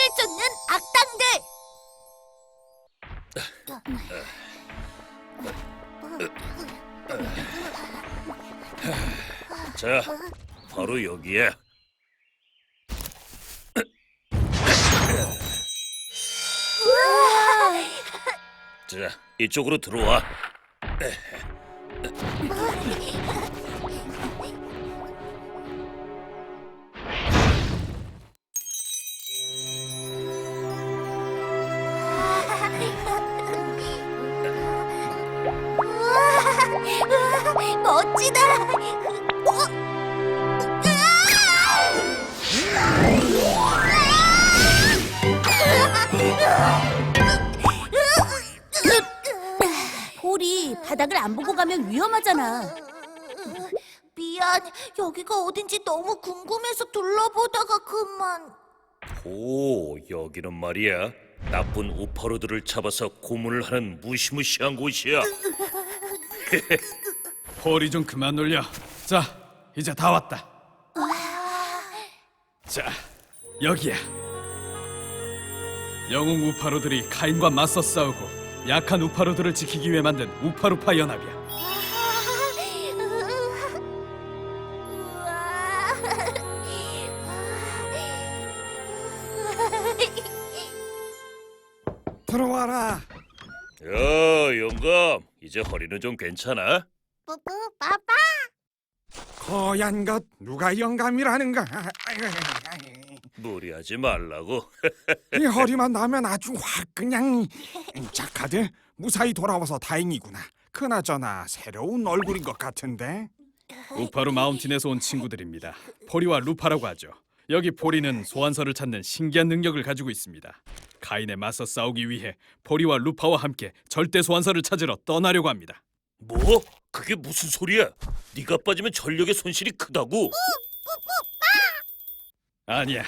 소리를 쫓는 악당들. 자, 바로 여기에. 자, 이쪽으로 들어와. 바닥을 안 보고 가면 위험하잖아. 미안, 여기가 어딘지 너무 궁금해서 둘러보다가 그만. 오, 여기는 말이야. 나쁜 우파로들을 잡아서 고문을 하는 무시무시한 곳이야. 허리 좀 그만 놀려. 자, 이제 다 왔다. 자, 여기야. 영웅 우파로들이 카인과 맞서 싸우고 약한 우파로들을 지키기 위해 만든 우파루파 연합이야. 들어와라. 야, 영감. 이제 허리는 좀 괜찮아? 뿌뿌 빠빠. 거얀 것 누가 영감이라는가? 무리하지 말라고. 이 허리만 나면 아주 확 그냥 자카들 무사히 돌아와서 다행이구나. 그나저나 새로운 얼굴인 것 같은데. 우파루 마운틴에서 온 친구들입니다. 포리와 루파라고 하죠. 여기 포리는 소환서를 찾는 신기한 능력을 가지고 있습니다. 카인에 맞서 싸우기 위해 포리와 루파와 함께 절대 소환서를 찾으러 떠나려고 합니다. 뭐? 그게 무슨 소리야? 네가 빠지면 전력의 손실이 크다고? 아니야.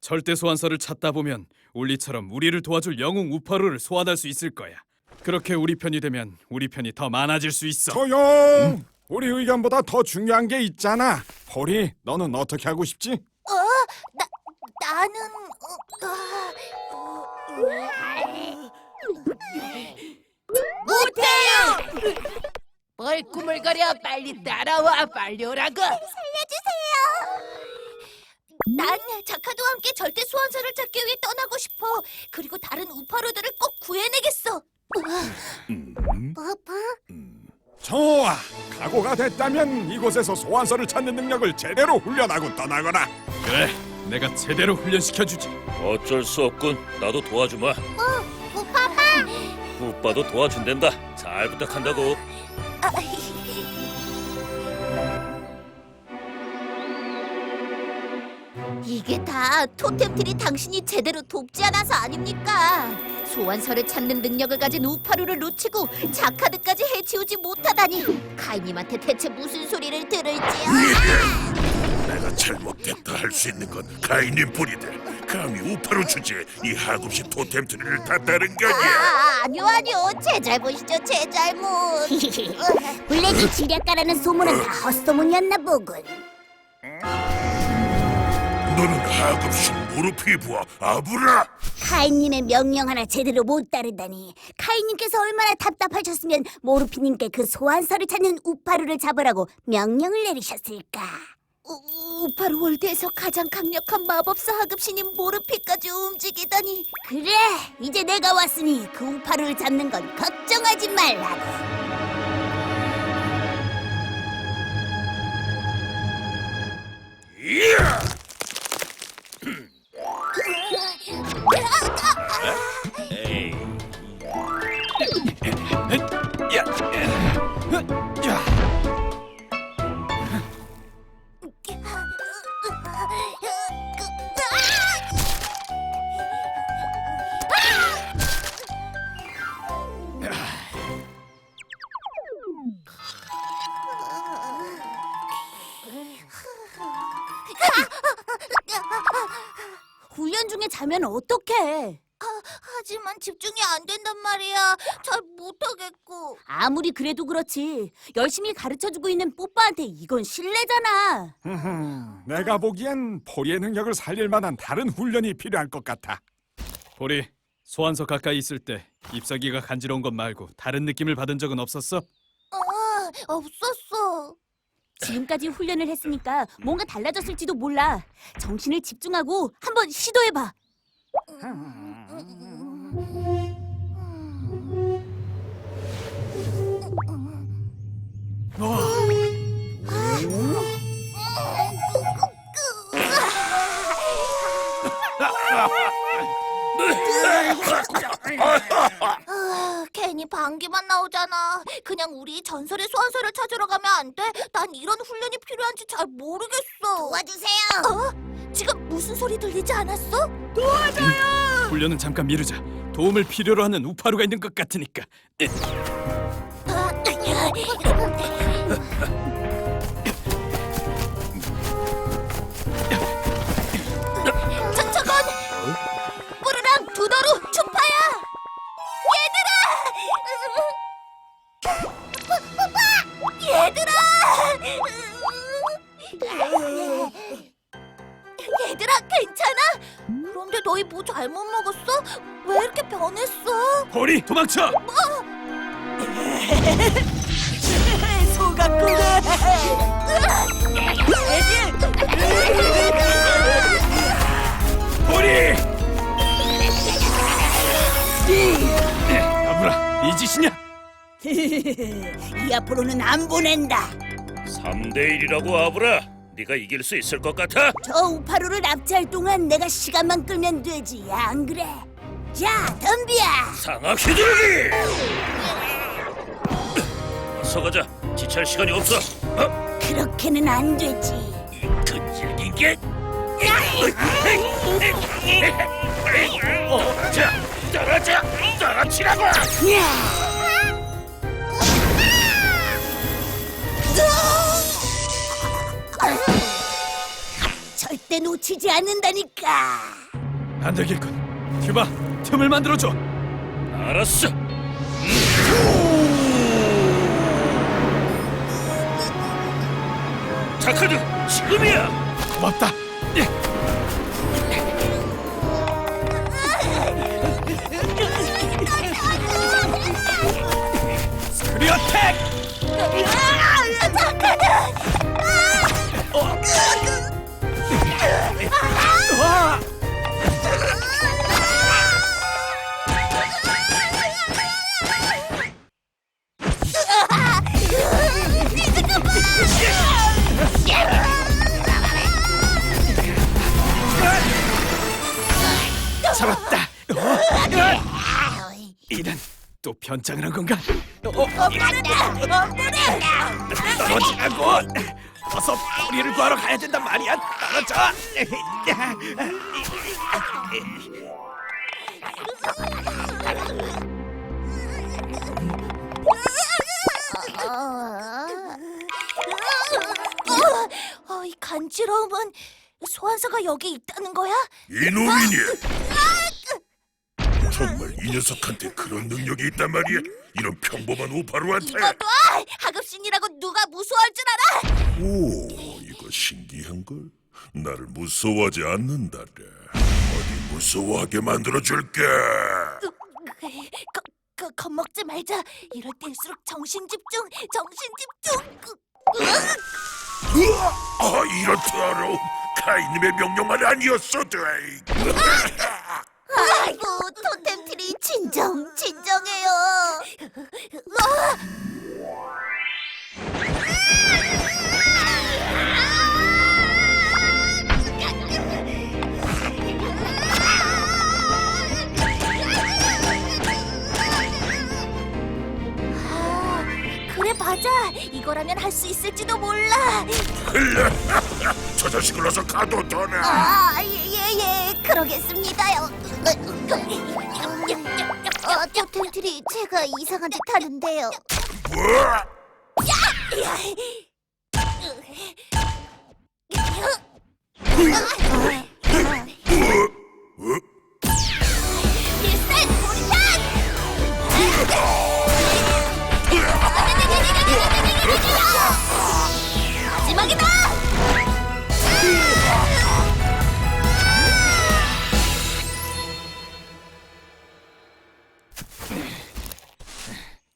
절대 소환서를 찾다 보면 울리처럼 우리를 도와줄 영웅 우파루를 소환할 수 있을 거야. 그렇게 우리 편이 되면 우리 편이 더 많아질 수 있어. 조용. 우리 의견보다 더 중요한 게 있잖아. 포리, 너는 어떻게 하고 싶지? 어? 나 나는 어, 아, 못해요! 뭘 꾸물거려 빨리 따라와 빨리 오라고 살려주세요. 난 자카도와 함께 절대 소환사를 찾기 위해 떠나고 싶어. 그리고 다른 우파로들을 꼭 구해내겠어. 빠빠? 좋아. 각오가 됐다면 이곳에서 소환서를 찾는 능력을 제대로 훈련하고 떠나거라. 그래, 내가 제대로 훈련시켜 주지. 어쩔 수 없군. 나도 도와주마. 우파파? 오빠도 도와준댄다. 잘 부탁한다고. 이게 다 토템들이 당신이 제대로 돕지 않아서 아닙니까? 소환서를 찾는 능력을 가진 우파루를 놓치고 자카드까지 해치우지 못하다니 카이님한테 대체 무슨 소리를 들을지요? 내가 잘못됐다 할 수 있는 건 가인님 뿐이다. 감히 우파로 주제에 이 하급식 토템 트리를 다 따른 거냐? 아, 아니요 아니요 제 잘못이죠 제 잘못 블랙이 지략가라는 소문은 다 헛소문이었나 보군. 너는 하급식 모르피부와 아브라. 카이님의 명령 하나 제대로 못 따르다니. 카이님께서 얼마나 답답하셨으면 모르피님께 그 소환서를 찾는 우파루를 잡으라고 명령을 내리셨을까. 우, 우파루 월드에서 가장 강력한 마법사 하급신인 모르피까지 움직이다니 그래, 이제 내가 왔으니 그 우파루를 잡는 건 걱정하지 말라고. 훈련 중에 자면 어떡해 하지만 집중이 안 된단 말이야. 잘 못하겠고. 아무리 그래도 그렇지. 열심히 가르쳐주고 있는 뽀빠한테 이건 실례잖아. 흠흠, 내가 보기엔 포리의 능력을 살릴 만한 다른 훈련이 필요할 것 같아. 보리, 소환서 가까이 있을 때 잎사귀가 간지러운 것 말고 다른 느낌을 받은 적은 없었어? 어, 없었어. 지금까지 훈련을 했으니까 뭔가 달라졌을지도 몰라. 정신을 집중하고 한번 시도해봐. 아, 괜히 방귀만 나오잖아. 그냥 우리 전설의 소환사를 찾으러 가면 안 돼? 난 이런 훈련이 필요한지 잘 모르겠어. 도와주세요. 어? 지금 무슨 소리 들리지 않았어? 훈련은 잠깐 미루자. 도움을 필요로 하는 우파루가 있는 것 같으니까. 저건 뿌르랑 두더루. 얘들아. 얘들아. 얘들아 너희 뭐 잘못 먹었어? 왜 이렇게 변했어? 보리, 도망쳐! 보리! 아브라, 이 짓이냐? 이 앞으로는 안 보낸다. 3대 1이라고 아브라. 네가 이길 수 있을 것 같아? 저 우파루를 납치할 동안 내가 시간만 끌면 되지. 안 그래? 자, 덤비야. 상하 휘두르기! 어서 가자. 지체할 시간이 없어. 어? 그렇게는 안 되지. 이 근질긴 게. 어, 자, 떨어져, 떨어지라고. 절대 놓치지 않는다니까. 안 되겠군. 큐바, 틈을 만들어줘. 알았어. 자카드, 지금이야. 고맙다. 예. 이런 또 변장을 한 건가? 어, 떨어지라고. 어서 우리를 구하러 가야 된단 말이야. 떨어져. 어, 어, 이 간지러움은 소환사가 여기 있다는 거야? 이놈이니? 이 녀석한테 그런 능력이 있단 말이야? 이런 평범한 우파루한테? 이거 놔! 하급신이라고 누가 무서워할 줄 알아? 오, 이거 신기한 걸? 나를 무서워하지 않는다래. 어디 무서워하게 만들어 줄게. 거, 거, 겁먹지 말자. 이럴 때일수록 정신 집중, 정신 집중. 아, 이런 트아로 카이님의 명령 아래 아니었어, 돼. 아이고, 토템트리 진정, 진정해요. 아, 그래 맞아. 이거라면 할 수 있을지도 몰라. 저 자식을 어서 가둬둬라. 아, 예, 예, 예, 그러겠습니다요. 어, 토템트리, 제가 이상한 짓 하는데요. 뭐?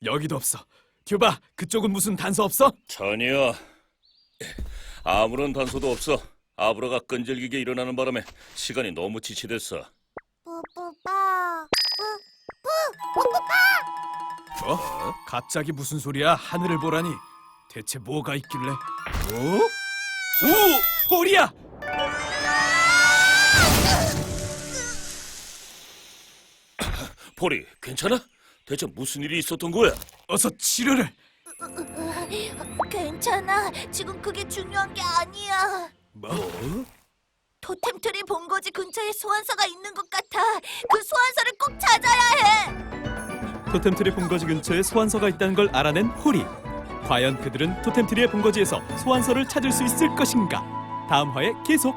여기도 없어. 듀바, 그쪽은 무슨 단서 없어? 전혀 아무런 단서도 없어. 아브라가 끈질기게 일어나는 바람에 시간이 너무 지체됐어. 뿌뿌빠. 어? 갑자기 무슨 소리야? 하늘을 보라니. 대체 뭐가 있길래? 오? 오! 볼이야! 보리, 괜찮아? 대체 무슨 일이 있었던 거야? 어서 치료를. 괜찮아. 지금 그게 중요한 게 아니야. 뭐? 토템 트리 본거지 근처에 소환사가 있는 것 같아. 그 소환사를 꼭 찾아야 해. 토템트리 본거지 근처에 소환서가 있다는 걸 알아낸 호리. 과연 그들은 토템트리의 본거지에서 소환서를 찾을 수 있을 것인가? 다음 화에 계속.